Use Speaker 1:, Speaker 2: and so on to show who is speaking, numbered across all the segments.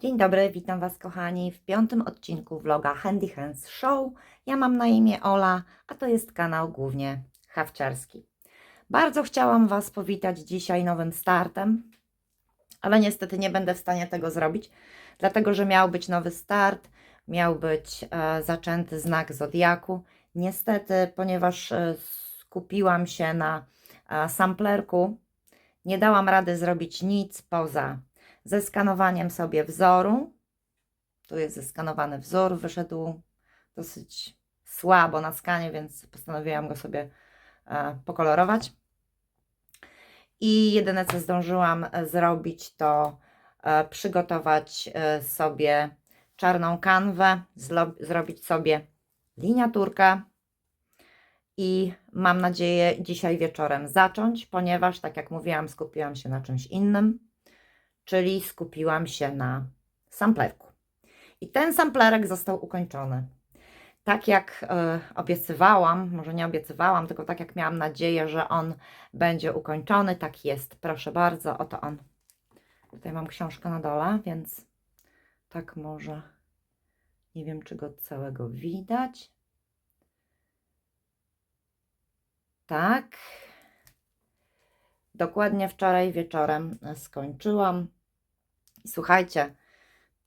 Speaker 1: Dzień dobry, witam Was kochani w piątym odcinku vloga Handy Hands Show. Ja mam na imię Ola, a to jest kanał głównie hawciarski. Bardzo chciałam Was powitać dzisiaj nowym startem, ale niestety nie będę w stanie tego zrobić, dlatego że miał być nowy start, miał być e, zaczęty znak Zodiaku. Niestety, ponieważ e, skupiłam się na e, samplerku, nie dałam rady zrobić nic poza ze skanowaniem sobie wzoru. Tu jest zeskanowany wzór, wyszedł dosyć słabo na skanie, więc postanowiłam go sobie e, pokolorować. I jedyne co zdążyłam e, zrobić, to e, przygotować sobie czarną kanwę, zrobić sobie liniaturkę i mam nadzieję dzisiaj wieczorem zacząć, ponieważ tak jak mówiłam, skupiłam się na czymś innym czyli skupiłam się na samplerku. I ten samplerek został ukończony. Tak jak e, obiecywałam, może nie obiecywałam, tylko tak jak miałam nadzieję, że on będzie ukończony, tak jest. Proszę bardzo, oto on. Tutaj mam książkę na dole, więc tak może. Nie wiem, czy go całego widać. Tak. Dokładnie wczoraj wieczorem skończyłam. Słuchajcie,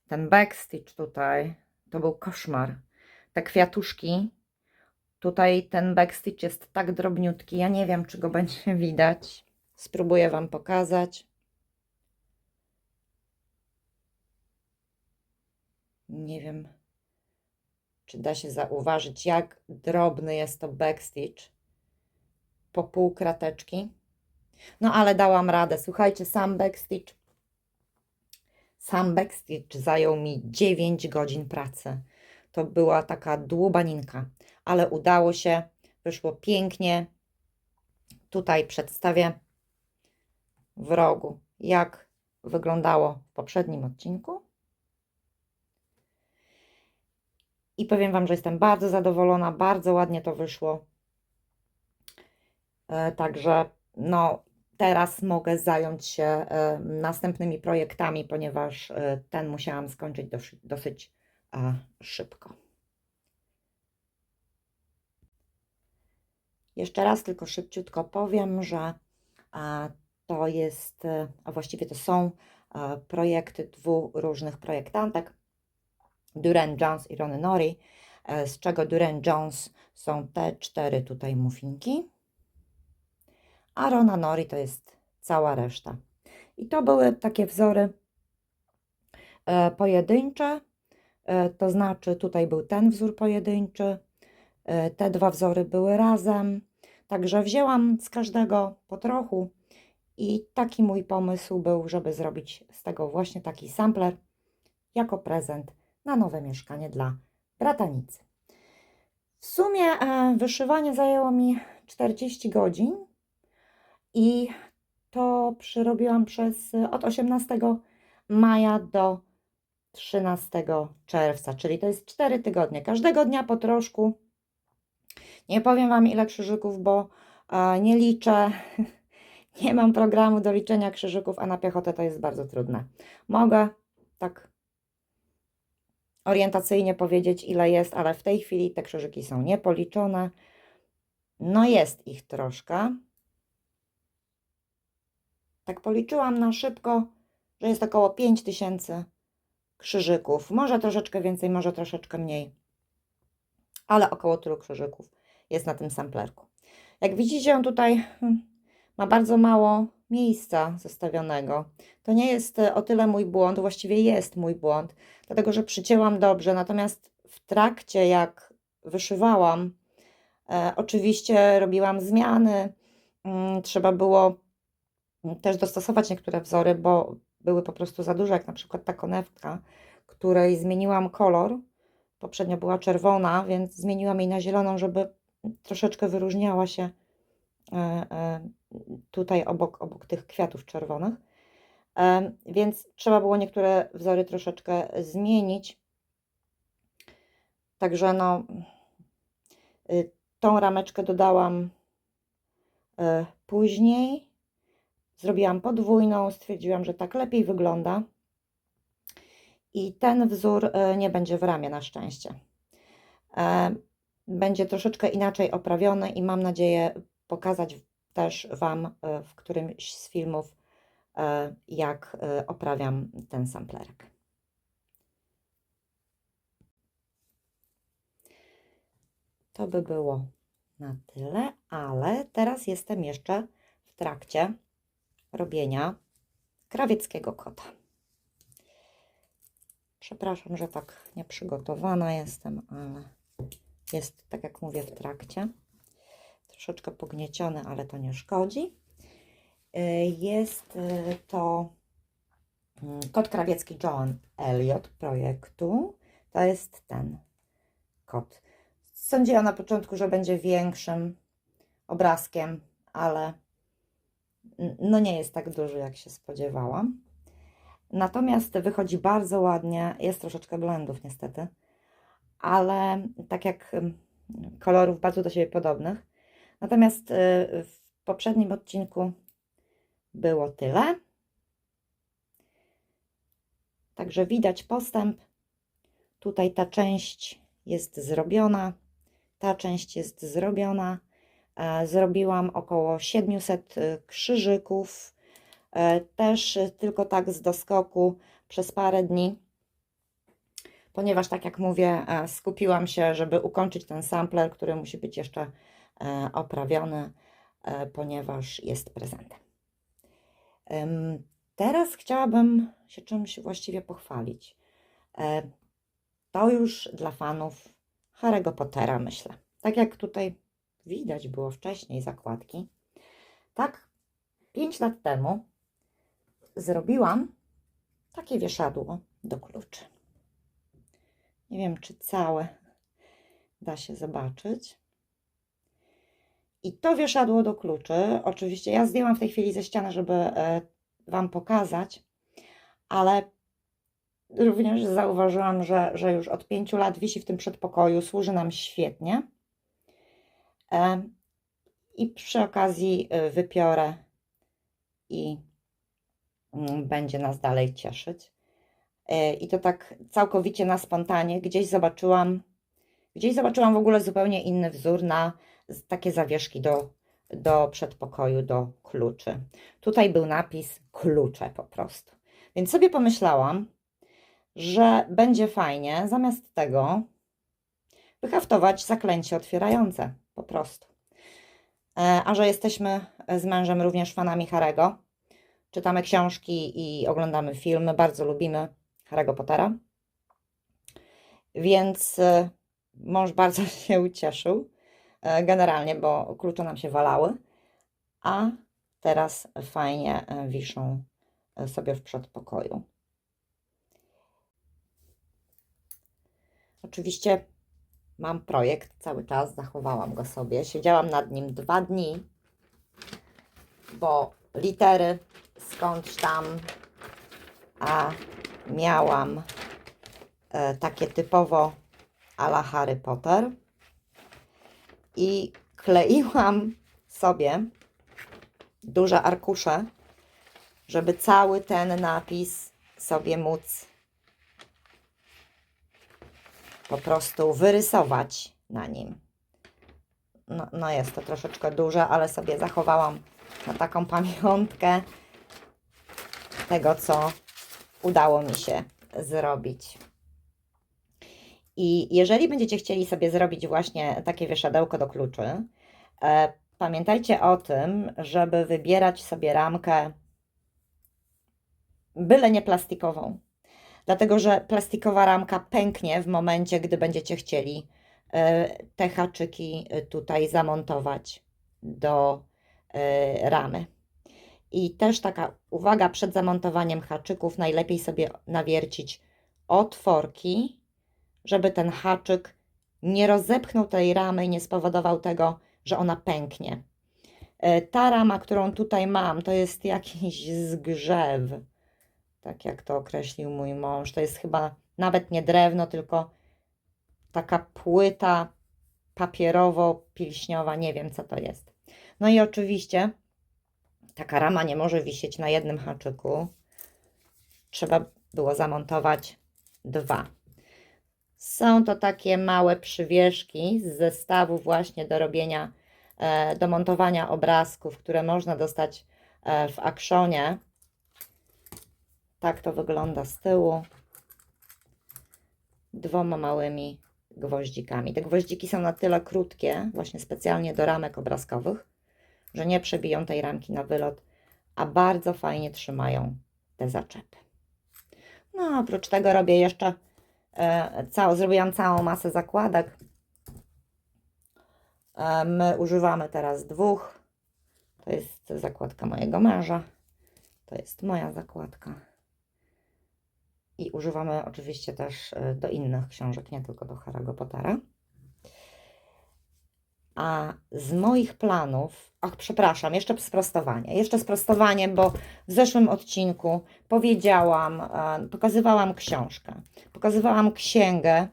Speaker 1: ten backstitch tutaj to był koszmar. Te kwiatuszki, tutaj ten backstitch jest tak drobniutki. Ja nie wiem, czy go będzie widać. Spróbuję Wam pokazać. Nie wiem, czy da się zauważyć, jak drobny jest to backstitch po pół krateczki. No ale dałam radę. Słuchajcie, sam backstitch sam backstitch zajął mi 9 godzin pracy. To była taka dłubaninka, ale udało się, wyszło pięknie. Tutaj przedstawię w rogu, jak wyglądało w poprzednim odcinku. I powiem Wam, że jestem bardzo zadowolona, bardzo ładnie to wyszło. E, Także, no, teraz mogę zająć się e, następnymi projektami, ponieważ e, ten musiałam skończyć dosyć, szybko. Jeszcze raz tylko szybciutko powiem, że to jest, e, a właściwie to są projekty dwóch różnych projektantek, Duran Jones i Rony Nori, z czego Duran Jones są te cztery tutaj muffinki a Rona Nori to jest cała reszta. I to były takie wzory e, pojedyncze, e, to znaczy tutaj był ten wzór pojedynczy, e, te dwa wzory były razem, także wzięłam z każdego po trochu. I taki mój pomysł był, żeby zrobić z tego właśnie taki sampler jako prezent na nowe mieszkanie dla bratanicy. W sumie wyszywanie zajęło mi 40 godzin, i to przerobiłam przez od 18 maja do 13 czerwca, czyli to jest 4 tygodnie. Każdego dnia po troszku. Nie powiem Wam ile krzyżyków, bo e, nie liczę. Nie mam programu do liczenia krzyżyków, a na piechotę to jest bardzo trudne. Mogę tak orientacyjnie powiedzieć, ile jest, ale w tej chwili te krzyżyki są niepoliczone. No jest ich troszkę tak policzyłam na szybko, że jest około 5000 krzyżyków. Może troszeczkę więcej, może troszeczkę mniej, ale około tylu krzyżyków jest na tym samplerku. Jak widzicie, on tutaj hmm, ma bardzo mało miejsca zostawionego. To nie jest e, o tyle mój błąd, właściwie jest mój błąd, dlatego że przycięłam dobrze, natomiast w trakcie, jak wyszywałam, e, oczywiście robiłam zmiany, mm, trzeba było też dostosować niektóre wzory, bo były po prostu za duże, jak na przykład ta konewka, której zmieniłam kolor. Poprzednio była czerwona, więc zmieniłam jej na zieloną, żeby troszeczkę wyróżniała się e, e, tutaj obok, obok tych kwiatów czerwonych. E, Więc trzeba było niektóre wzory troszeczkę zmienić. Także no, y, tą rameczkę dodałam później. Zrobiłam podwójną, stwierdziłam, że tak lepiej wygląda. I ten wzór e, nie będzie w ramie na szczęście. E, Będzie troszeczkę inaczej oprawiony i mam nadzieję pokazać też Wam e, w którymś z filmów, jak oprawiam ten samplerek. To by było na tyle, ale teraz jestem jeszcze w trakcie robienia krawieckiego kota. Przepraszam, że tak nieprzygotowana jestem, ale jest, tak jak mówię, w trakcie. Troszeczkę pognieciony, ale to nie szkodzi. Y, Jest y, to mm, kot krawiecki John Elliot projektu. To jest ten kot. Sądziłam na początku, że będzie większym obrazkiem, ale no nie jest tak duży, jak się spodziewałam. Natomiast wychodzi bardzo ładnie. Jest troszeczkę blendów niestety, ale tak jak kolorów bardzo do siebie podobnych. Natomiast y, w poprzednim odcinku było tyle. Także widać postęp. Tutaj ta część jest zrobiona, ta część jest zrobiona. E, Zrobiłam około 700 y, krzyżyków, e, też tylko tak z doskoku przez parę dni, ponieważ tak jak mówię, e, skupiłam się, żeby ukończyć ten sampler, który musi być jeszcze e, oprawiony, e, ponieważ jest prezentem. Em, Teraz chciałabym się czymś właściwie pochwalić. E, To już dla fanów Harry'ego Pottera, myślę. Tak jak tutaj widać było wcześniej zakładki, tak 5 lat temu zrobiłam takie wieszadło do kluczy. Nie wiem, czy całe da się zobaczyć. I to wieszadło do kluczy, oczywiście ja zdjęłam w tej chwili ze ściany, żeby e, Wam pokazać, ale również zauważyłam, że, że już od pięciu lat wisi w tym przedpokoju, służy nam świetnie. E, I przy okazji e, wypiorę i mm, będzie nas dalej cieszyć. E, I to tak całkowicie na spontanie. Gdzieś zobaczyłam, gdzieś zobaczyłam w ogóle zupełnie inny wzór na takie zawieszki do, do przedpokoju, do kluczy. Tutaj był napis klucze po prostu. Więc sobie pomyślałam, że będzie fajnie zamiast tego wyhaftować zaklęcie otwierające po prostu. E, A że jesteśmy z mężem również fanami Harego, czytamy książki i oglądamy filmy, bardzo lubimy Harry'ego Pottera. Więc e, mąż bardzo się ucieszył e, generalnie, bo klucze nam się walały, a teraz fajnie e, wiszą e, sobie w przedpokoju. Oczywiście mam projekt cały czas, zachowałam go sobie. Siedziałam nad nim dwa dni, bo litery skądś tam a miałam e, takie typowo ala Harry Potter i kleiłam sobie duże arkusze, żeby cały ten napis sobie móc po prostu wyrysować na nim. No, no jest to troszeczkę duże, ale sobie zachowałam na taką pamiątkę tego, co udało mi się zrobić. I jeżeli będziecie chcieli sobie zrobić właśnie takie wieszadełko do kluczy, e, pamiętajcie o tym, żeby wybierać sobie ramkę byle nie plastikową. Dlatego, że plastikowa ramka pęknie w momencie, gdy będziecie chcieli e, te haczyki e, tutaj zamontować do e, ramy. I też taka uwaga przed zamontowaniem haczyków, najlepiej sobie nawiercić otworki, żeby ten haczyk nie rozepchnął tej ramy i nie spowodował tego, że ona pęknie. Ta rama, którą tutaj mam, to jest jakiś zgrzew, tak jak to określił mój mąż. To jest chyba nawet nie drewno, tylko taka płyta papierowo-pilśniowa, nie wiem co to jest. No i oczywiście taka rama nie może wisieć na jednym haczyku. Trzeba było zamontować dwa. Są to takie małe przywieszki z zestawu właśnie do robienia, e, do montowania obrazków, które można dostać e, w Actionie. Tak to wygląda z tyłu. Dwoma małymi gwoździkami. Te gwoździki są na tyle krótkie, właśnie specjalnie do ramek obrazkowych, że nie przebiją tej ramki na wylot, a bardzo fajnie trzymają te zaczepy. No, oprócz tego robię jeszcze e, całą, zrobiłam całą masę zakładek. E, my używamy teraz dwóch. To jest zakładka mojego męża. To jest moja zakładka. I używamy oczywiście też e, do innych książek, nie tylko do Harry'ego Pottera. A z moich planów, ach, przepraszam, jeszcze sprostowanie. Jeszcze sprostowanie, bo w zeszłym odcinku powiedziałam, e, pokazywałam książkę, pokazywałam księgę,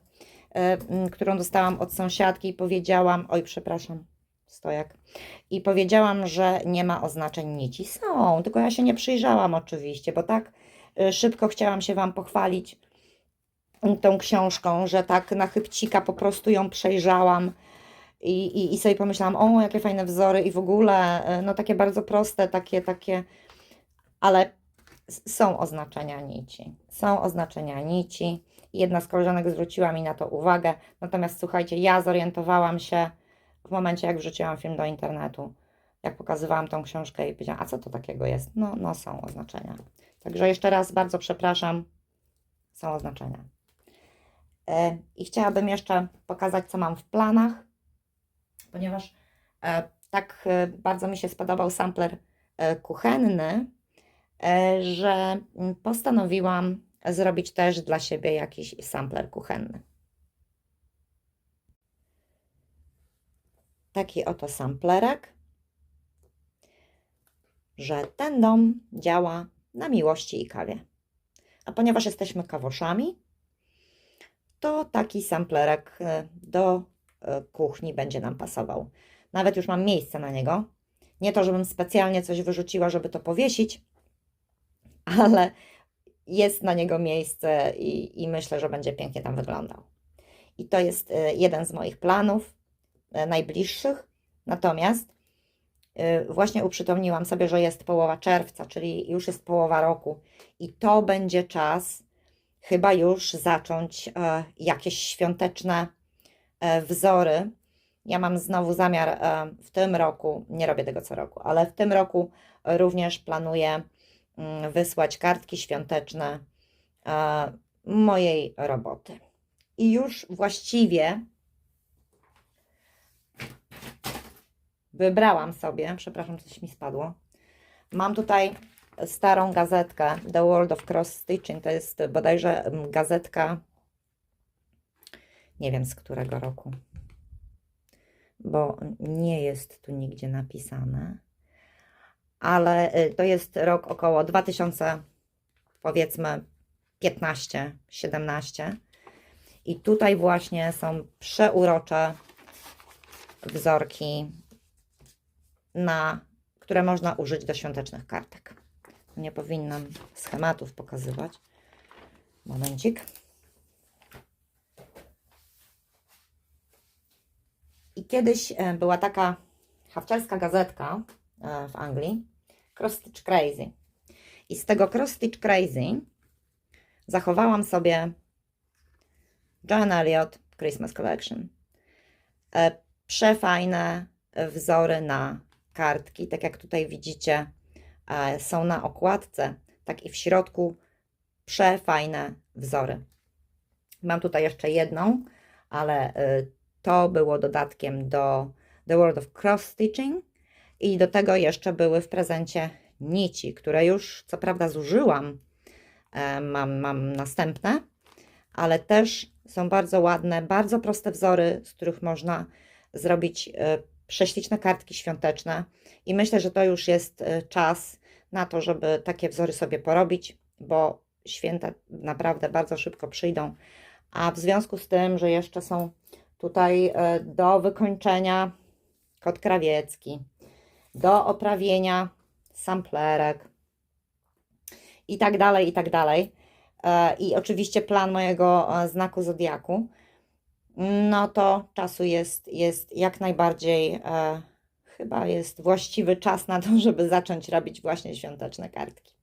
Speaker 1: e, którą dostałam od sąsiadki i powiedziałam, oj, przepraszam, stojak, i powiedziałam, że nie ma oznaczeń nici. Są, tylko ja się nie przyjrzałam oczywiście, bo tak szybko chciałam się Wam pochwalić tą książką, że tak na chybcika po prostu ją przejrzałam i, i, i sobie pomyślałam, o, jakie fajne wzory i w ogóle, e, no takie bardzo proste, takie, takie, ale są oznaczenia nici. Są oznaczenia nici. Jedna z koleżanek zwróciła mi na to uwagę, natomiast słuchajcie, ja zorientowałam się w momencie, jak wrzuciłam film do internetu, jak pokazywałam tą książkę i powiedziałam, a co to takiego jest? No, no są oznaczenia. Także jeszcze raz bardzo przepraszam, są oznaczenia. E, I chciałabym jeszcze pokazać, co mam w planach ponieważ e, tak e, bardzo mi się spodobał sampler kuchenny, że mm, postanowiłam zrobić też dla siebie jakiś sampler kuchenny. Taki oto samplerek, że ten dom działa na miłości i kawie. A ponieważ jesteśmy kawoszami, to taki samplerek e, do e, kuchni będzie nam pasował. Nawet już mam miejsce na niego. Nie to, żebym specjalnie coś wyrzuciła, żeby to powiesić, ale jest na niego miejsce i, i myślę, że będzie pięknie tam wyglądał. I to jest e, jeden z moich planów najbliższych. Natomiast właśnie uprzytomniłam sobie, że jest połowa czerwca, czyli już jest połowa roku i to będzie czas chyba już zacząć e, jakieś świąteczne e, wzory. Ja mam znowu zamiar e, w tym roku, nie robię tego co roku, ale w tym roku również planuję mm, wysłać kartki świąteczne mojej roboty. I już właściwie wybrałam sobie, przepraszam, coś mi spadło. Mam tutaj starą gazetkę The World of Cross Stitching. To jest bodajże mm, gazetka, nie wiem z którego roku, bo nie jest tu nigdzie napisane, ale y, to jest rok około 2000, powiedzmy 15, 17. I tutaj właśnie są przeurocze wzorki, na, które można użyć do świątecznych kartek. Nie powinnam schematów pokazywać. Momencik. I kiedyś e, była taka hawczerska gazetka e, w Anglii, Cross Stitch Crazy. I z tego Cross Stitch Crazy zachowałam sobie John Elliot Christmas Collection. E, Przefajne wzory na kartki, tak jak tutaj widzicie, e, są na okładce, tak i w środku przefajne wzory. Mam tutaj jeszcze jedną, ale e, to było dodatkiem do The World of Cross Stitching i do tego jeszcze były w prezencie nici, które już co prawda zużyłam. E, Mam, mam następne, ale też są bardzo ładne, bardzo proste wzory, z których można zrobić prześliczne kartki świąteczne. I myślę, że to już jest e, czas na to, żeby takie wzory sobie porobić, bo święta naprawdę bardzo szybko przyjdą. A w związku z tym, że jeszcze są tutaj e, do wykończenia kot krawiecki, do oprawienia samplerek i tak dalej, i tak dalej, e, i oczywiście plan mojego znaku zodiaku, no to czasu jest, jest jak najbardziej, e, chyba jest właściwy czas na to, żeby zacząć robić właśnie świąteczne kartki.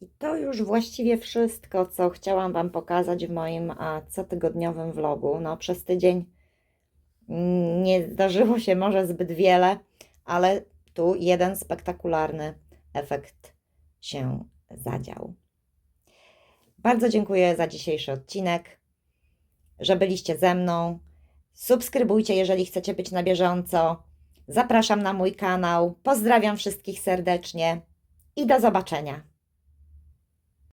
Speaker 1: I to już właściwie wszystko, co chciałam Wam pokazać w moim a, cotygodniowym vlogu. No, przez tydzień nie zdarzyło się może zbyt wiele, ale tu jeden spektakularny efekt się zadział. Bardzo dziękuję za dzisiejszy odcinek, że byliście ze mną. Subskrybujcie, jeżeli chcecie być na bieżąco. Zapraszam na mój kanał. Pozdrawiam wszystkich serdecznie i do zobaczenia.